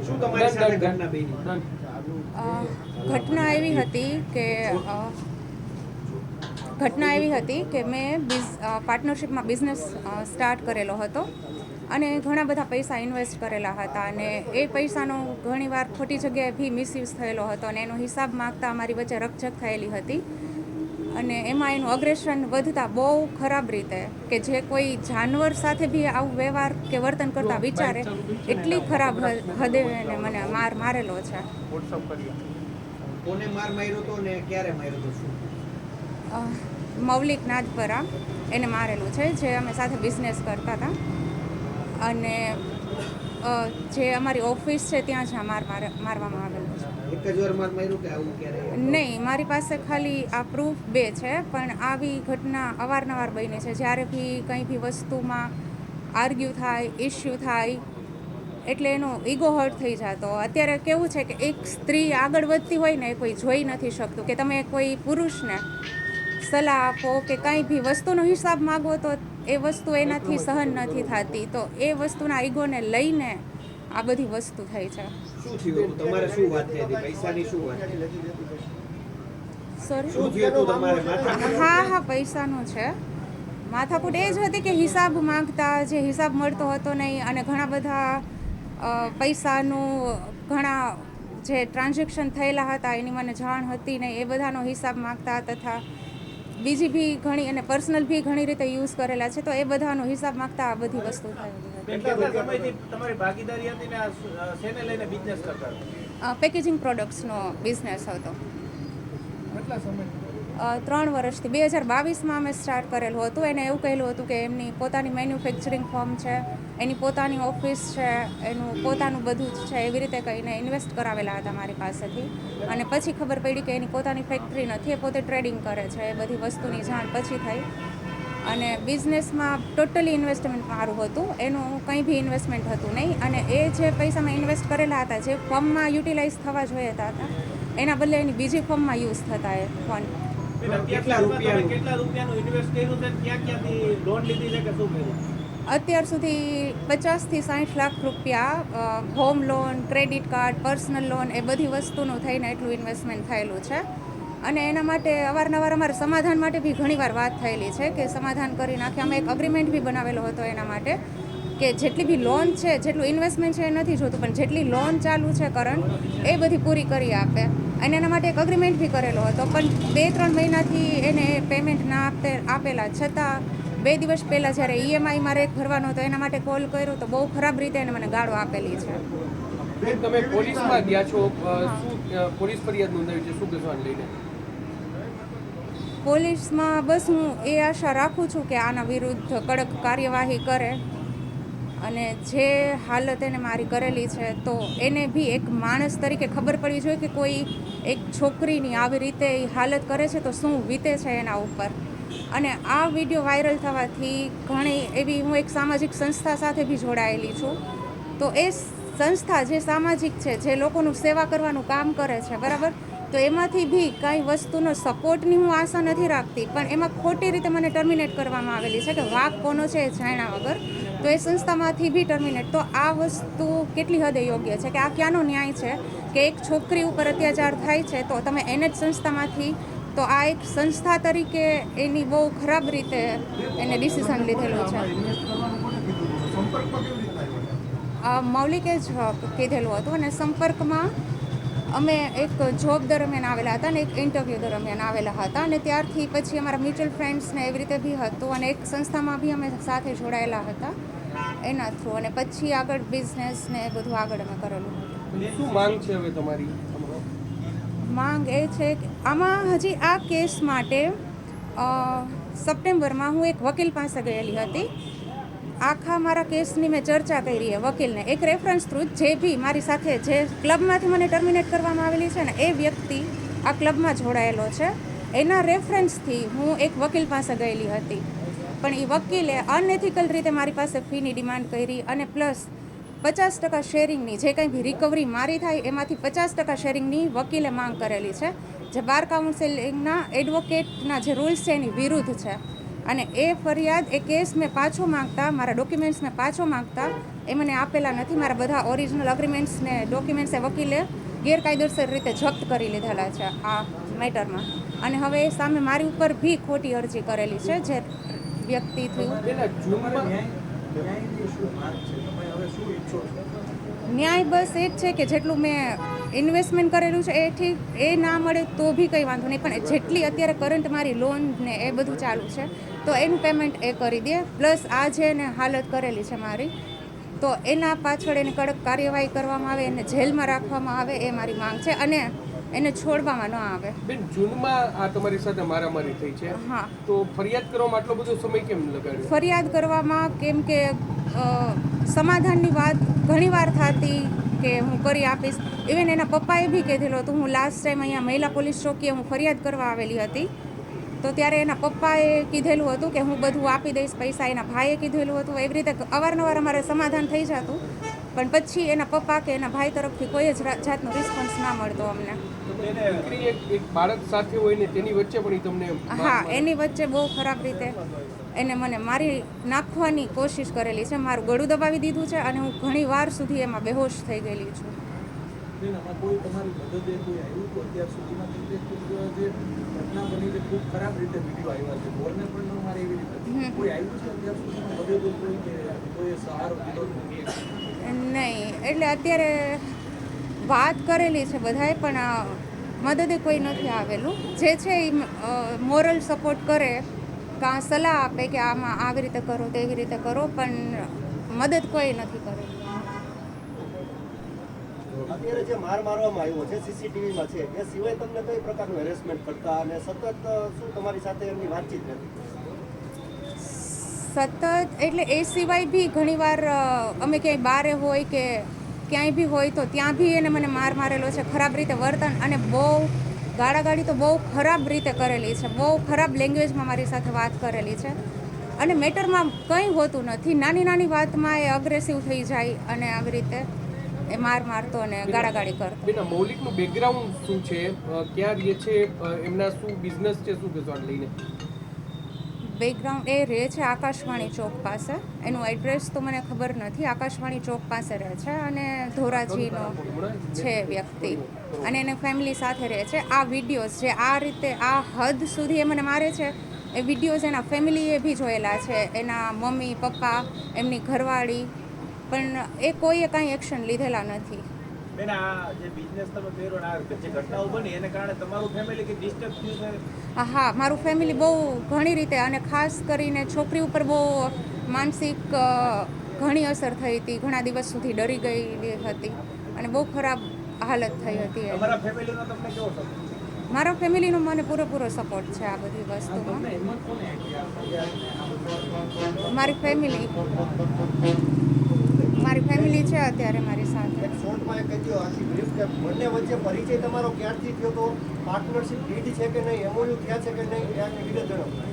શું તમારી સાથે ઘટના બની? અ, ઘટના એવી હતી કે ઘટના એવી હતી કે મેં બિઝ પાર્ટનરશિપમાં બિઝનેસ સ્ટાર્ટ કરેલો હતો અને ઘણા બધા પૈસા ઇન્વેસ્ટ કરેલા હતા અને એ પૈસાનો ઘણીવાર ખોટી જગ્યાએ ભી મિસયુઝ થયેલો હતો અને એનો હિસાબ માગતા અમારી વચ્ચે રકઝક થયેલી હતી. અને એમાં એનું અગ્રેશન વધતા બહુ ખરાબ રીતે કે જે કોઈ જાનવર સાથે બી આવું વ્યવહાર કે વર્તન કરતા વિચારે એટલી ખરાબ હદે એને મને માર મારેલો છે. કોને માર માર્યો તો ને ક્યારે માર્યો તો શું? અ, મૌલિક નાદપરા એને મારેલું છે જે અમે સાથે બિઝનેસ કરતા હતા. અને જે અમારી ઓફિસ છે ત્યાં જ આ માર મારે મારવામાં આવેલો છે. એક જ વાર માર માર્યો કે આવું ક્યારે? નહીં મારી પાસે ખાલી આ પ્રૂફ બે છે પણ આવી ઘટના અવારનવાર બની છે. જ્યારે બી કંઈ બી વસ્તુમાં આર્ગ્યુ થાય ઇશ્યુ થાય એટલે એનો ઈગો હર્ટ થઈ જતો. અત્યારે કેવું છે કે એક સ્ત્રી આગળ વધતી હોય ને એ કોઈ જોઈ નથી શકતું. કે તમે કોઈ પુરુષને સલાહ આપો કે કંઈ બી વસ્તુનો હિસાબ માગો તો એ વસ્તુ એનાથી સહન નથી થતી. તો એ વસ્તુના ઈગોને લઈને આ બધી વસ્તુ થાય છે. હા હા પૈસાનું છે. માથાકૂટ એ જ હતી કે હિસાબ માંગતા જે હિસાબ મળતો હતો નહીં અને ઘણા બધા પૈસાનું ઘણા જે ટ્રાન્ઝેક્શન થયેલા હતા એની મને જાણ હતી નહીં એ બધાનો હિસાબ માંગતા તથા બીજી બી ઘણી અને પર્સનલ બી ઘણી રીતે યુઝ કરેલા છે તો એ બધાનો હિસાબ માંગતા આ બધી વસ્તુ હતા? પેકેજિંગ પ્રોડક્ટ્સનો બિઝનેસ હતો? ત્રણ વર્ષથી. બે હજાર બાવીસમાં અમે સ્ટાર્ટ કરેલું હતું. એને એવું કહેલું હતું કે એમની પોતાની મેન્યુફેક્ચરિંગ ફોર્મ છે. એની પોતાની ઓફિસ છે, એનું પોતાનું બધું જ છે, એવી રીતે કહીને ઇન્વેસ્ટ કરાવેલા હતા મારી પાસેથી. અને પછી ખબર પડી કે એની પોતાની ફેક્ટરી નથી, એ પોતે ટ્રેડિંગ કરે છે, એ બધી વસ્તુની જાણ પછી થઈ. અને બિઝનેસમાં ટોટલી ઇન્વેસ્ટમેન્ટ મારું હતું, એનું કંઈ બી ઇન્વેસ્ટમેન્ટ હતું નહીં. અને એ જે પૈસા મેં ઇન્વેસ્ટ કરેલા હતા, જે ફોર્મમાં યુટિલાઇઝ થવા જોઈએ હતા, એના બદલે એની બીજી ફોર્મમાં યુઝ થતા એ રૂપિયાનું? કેટલા રૂપિયાનું ઇન્વેસ્ટ કર્યું છે? ક્યાં ક્યાંથી લોન લીધી છે કે શું કર્યું? અત્યાર સુધી પચાસથી સાઠ લાખ રૂપિયા home loan credit card personal loan એ બધી વસ્તુનું થઈને એટલું ઇન્વેસ્ટમેન્ટ થયેલું છે. અને એના માટે અવારનવાર અમારે સમાધાન માટે બી ઘણીવાર વાત થયેલી છે કે સમાધાન કરી નાખે. અમે એક અગ્રીમેન્ટ બી બનાવેલો હતો એના માટે કે જેટલી બી લોન છે, જેટલું ઇન્વેસ્ટમેન્ટ છે એ નથી જોતું, પણ જેટલી લોન ચાલુ છે કરંટ એ બધી પૂરી કરી આપે. અને એના માટે એક અગ્રીમેન્ટ બી કરેલો હતો, પણ બે ત્રણ મહિનાથી એને પેમેન્ટ ના આપતે આપેલા છતાં બે દિવસ પહેલાં જ્યારે ઈએમઆઈ મારે એક ભરવાનો હતો એના માટે કોલ કર્યો તો બહુ ખરાબ રીતે એને મને ગાળો આપેલી છે. તમે પોલીસમાં ગયા છો શું પોલીસ ફરિયાદ નોંધાવી છે શું કહેવાનું લઈને? પોલીસમાં બસ હું એ આશા રાખું છું કે આના વિરુદ્ધ કડક કાર્યવાહી કરે અને જે હાલત એને મારી કરેલી છે તો એને બી એક માણસ તરીકે ખબર પડવી જોઈએ કે કોઈ એક છોકરીની આવી રીતે હાલત કરે છે તો શું વીતે છે એના ઉપર? અને આ વીડિયો વાયરલ થવાથી ઘણી એવી હું એક સામાજિક સંસ્થા સાથે બી જોડાયેલી છું. તો એ સંસ્થા જે સામાજિક છે, જે લોકોનું સેવા કરવાનું કામ કરે છે, બરાબર? તો એમાંથી બી કાંઈ વસ્તુનો સપોર્ટની હું આશા નથી રાખતી, પણ એમાં ખોટી રીતે મને ટર્મિનેટ કરવામાં આવેલી છે કે વાક કોનો છે જાણ્યા વગર. તો એ સંસ્થામાંથી બી ટર્મિનેટ. તો આ વસ્તુ કેટલી હદે યોગ્ય છે કે આ ક્યાંનો ન્યાય છે કે એક છોકરી ઉપર અત્યાચાર થાય છે, તો તમે એને જ સંસ્થામાંથી તો આ એક સંસ્થા તરીકે એની બહુ ખરાબ રીતે એને ડિસિઝન લીધેલું છે. મૌલિકે જ કીધેલું હતું અને સંપર્કમાં અમે એક જોબ દરમિયાન આવેલા હતા અને એક ઇન્ટરવ્યૂ દરમિયાન આવેલા હતા અને ત્યારથી પછી અમારા મ્યુચ્યુઅલ ફ્રેન્ડ્સને એવી રીતે બી હતું અને એક સંસ્થામાં બી અમે સાથે જોડાયેલા હતા એના થ્રુ અને પછી આગળ બિઝનેસ ને બધું આગળ અમે કરેલું શું માંગ છે હવે તમારી? માંગ એ છે કે આમાં હજી આ કેસ માટે સપ્ટેમ્બરમાં હું એક વકીલ પાસે ગયેલી હતી. આખા મારા કેસની મેં ચર્ચા કરી એ વકીલને. એક રેફરન્સ થ્રુ જે બી મારી સાથે જે ક્લબમાંથી મને ટર્મિનેટ કરવામાં આવેલી છે ને, એ વ્યક્તિ આ ક્લબમાં જોડાયેલો છે. એના રેફરન્સથી હું એક વકીલ પાસે ગયેલી હતી. પણ એ વકીલે અનએથિકલ રીતે મારી પાસે ફીની ડિમાન્ડ કરી અને પ્લસ પચાસ ટકા શેરિંગની જે કંઈ બી રિકવરી મારી થાય, એમાંથી પચાસ ટકા શેરિંગની વકીલે માંગ કરેલી છે. જે બાર કાઉન્સેલિંગના એડવોકેટના જે રૂલ્સ છે, એની વિરુદ્ધ છે. અને એ ફરિયાદ, એ કેસ મેં પાછો માંગતા, મારા ડોક્યુમેન્ટ્સ મેં પાછો માંગતા. એ મને આપેલા નથી. મારા બધા ઓરિજિનલ અગ્રીમેન્ટ્સને ડોક્યુમેન્ટ્સ વકીલે ગેરકાયદેસર રીતે જપ્ત કરી લીધેલા છે આ મેટરમાં અને હવે એ સામે મારી ઉપર બી ખોટી અરજી કરેલી છે, જે વ્યક્તિ શું ઈચ્છો છો ન્યાય બસ એ જ છે કે જેટલું મેં ઇન્વેસ્ટમેન્ટ કરેલું છે એ ઠીક એ ના મળે તો બી કંઈ વાંધો નહીં. પણ જેટલી અત્યારે કરંટ મારી લોન ને એ બધું ચાલુ છે તો એનું પેમેન્ટ એ કરી દે. પ્લસ આ જે એને હાલત કરેલી છે મારી તો એના પાછળ એને કડક કાર્યવાહી કરવામાં આવે એને જેલમાં રાખવામાં આવે એ મારી માંગ છે અને એને છોડવામાં ન આવે. બેન જૂનમાં આ તમારી સાથે મારામારી થઈ છે. હા. તો ફરિયાદ કરવામાં આટલો બધો સમય કેમ લગાડ્યો? ફરિયાદ કરવામાં કેમ કે સમાધાનની વાત ઘણીવાર થતી કે હું કરી આપીશ. ઇવન એના પપ્પાએ બી કીધેલું હતું હું લાસ્ટ ટાઈમ અહીંયા મહિલા પોલીસ ચોકીએ હું ફરિયાદ કરવા આવેલી હતી. તો ત્યારે એના પપ્પાએ કીધેલું હતું કે હું બધું આપી દઈશ પૈસા. એના ભાઈએ કીધેલું હતું. એવી રીતે અવારનવાર અમારે સમાધાન થઈ જતું. પણ પછી એના પપ્પા કે એના ભાઈ તરફથી કોઈ જ જાતનો રિસ્પોન્સ ના મળતો અમને. દીકરી એક એક બાળક સાથે હોય ને તેની વચ્ચે પણ તમને હા એની વચ્ચે બહુ ખરાબ રીતે. એને મને મારી નાખવાની કોશિશ કરેલી છે. મારું ગળું દબાવી દીધું છે અને હું ઘણી વાર સુધી એમાં બેહોશ થઈ ગયેલી છું. નહીં. એટલે અત્યારે વાત કરેલી છે બધાએ પણ આ મદદે કોઈ નથી આવેલું. જે છે એ મોરલ સપોર્ટ કરે. કાં સલાહ આપે કે આમાં આવી રીતે કરો તેવી રીતે કરો પણ મદદ કોઈ નથી કરે. અત્યારે જે માર મારવામાં આવ્યો છે સીસીટીવીમાં છે એ સિવાય તમને કઈ પ્રકારનું હેરેસમેન્ટ કરતા અને સતત શું તમારી સાથે એમની વાતચીત નથી? સતત એટલે એ સિવાય બી ઘણીવાર અમે ક્યાંય બારે હોય કે ક્યાંય બી હોય તો ત્યાં બી એને મને માર મારેલો છે ખરાબ રીતે વર્તન અને બહુ ગાળાગાળી તો બહુ ખરાબ રીતે કરેલી છે. બહુ ખરાબ લેંગ્વેજમાં મારી સાથે વાત કરેલી છે. અને મેટરમાં કંઈ હોતું નથી. નાની નાની વાતમાં એ અગ્રેસિવ થઈ જાય અને આવી રીતે એ માર મારતો અને ગાળાગાળી કરતો. બેના મૌલિકનું બેકગ્રાઉન્ડ શું છે? ક્યાં રહે છે? એમના શું બિઝનેસ છે? શું કહેશો લઈને? બેકગ્રાઉન્ડ એ રહે છે આકાશવાણી ચોક પાસે. એનું એડ્રેસ તો મને ખબર નથી. આકાશવાણી ચોક પાસે રહે છે અને ધોરાજીનો છે વ્યક્તિ. અને એને ફેમિલી સાથે રહે છે. આ વિડીયોઝ જે આ રીતે આ હદ સુધી એ મને મારે છે, એ વિડીયોઝ એના ફેમિલીએ બી જોયેલા છે. એના મમ્મી, પપ્પા, એમની ઘરવાળી. પણ એ કોઈએ કાંઈ એક્શન લીધેલા નથી. બેન આ જે બિઝનેસ તમે કર્યો આ જે ઘટનાઓ બની એને કારણે તમારું ફેમિલી કે ડિસ્ટર્બ થયું છે? હા મારું ફેમિલી બહુ ઘણી રીતે અને ખાસ કરીને છોકરી ઉપર બહુ માનસિક ઘણી અસર થઈ હતી. ઘણા દિવસ સુધી ડરી ગયેલી હતી અને બહુ ખરાબ હાલત થઈ હતી મારો તમારા ફેમિલીનો તમને કેવો સપોર્ટ મારા ફેમિલીનો મને પૂરેપૂરો સપોર્ટ છે આ બધી વસ્તુમાં. મારી ફેમિલી ફેમિલી છે અત્યારે મારી સાથે. શોર્ટમાં એક કહી આખી બ્રીફ કે બંને વચ્ચે પરિચય તમારો ક્યારથી થયો તો પાર્ટનરશિપ લીડ છે કે નહીં એમઓયુ થયા છે કે નહીં, એ આખી વિગત જણાવો.